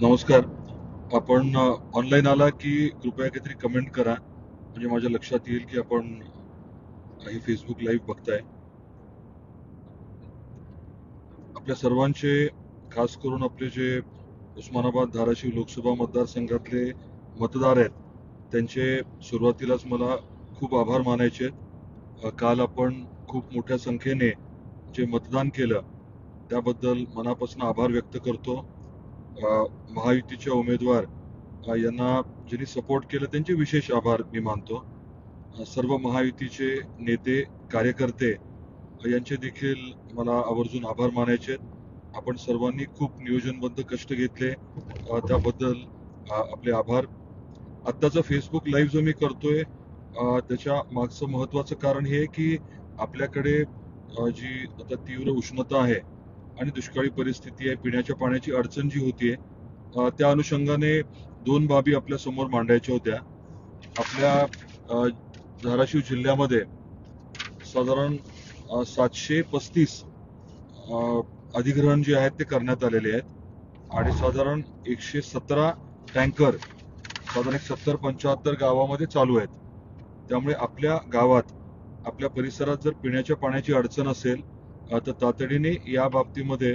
नमस्कार. आपण ऑनलाईन आला की कृपया काहीतरी कमेंट करा. म्हणजे माझ्या लक्षात येईल की आपण काही फेसबुक लाईव्ह बघताय. आपल्या सर्वांचे खास करून आपले जे उस्मानाबाद धाराशिव लोकसभा मतदारसंघातले मतदार आहेत त्यांचे सुरुवातीलाच मला खूप आभार मानायचे. काल आपण खूप मोठ्या संख्येने जे मतदान केलं त्याबद्दल मनापासून आभार व्यक्त करतो. महायुतीच्या उमेदवार यांना ज्यांनी सपोर्ट केलं त्यांचे विशेष आभार मी मानतो. सर्व महायुतीचे नेते कार्यकर्ते यांचे देखील मला आवर्जून आभार मानायचे आहेत. आपण सर्वांनी खूप नियोजनबद्ध कष्ट घेतले. त्याबद्दल आपले आभार. आत्ताचा फेसबुक लाईव्ह जो मी करतोय त्याच्या मागचं महत्वाचं कारण हे की आपल्याकडे जी आता तीव्र उष्णता आहे आणि दुष्काळी परिस्थिती आहे पिण्याच्या पाण्याची अडचण जी होती आहे त्या अनुषंगाने दोन बाबी आपल्यासमोर मांडायच्या होत्या. आपल्या धाराशिव जिल्ह्यामध्ये साधारण सातशे पस्तीस अधिग्रहण जे आहेत ते करण्यात आलेले आहेत. आणि साधारण एकशे सतरा टँकर साधारण एक सत्तर पंच्याहत्तर गावामध्ये चालू आहेत. त्यामुळे आपल्या गावात आपल्या परिसरात जर पिण्याच्या पाण्याची अडचण असेल आता तातडीने या बाबतीमध्ये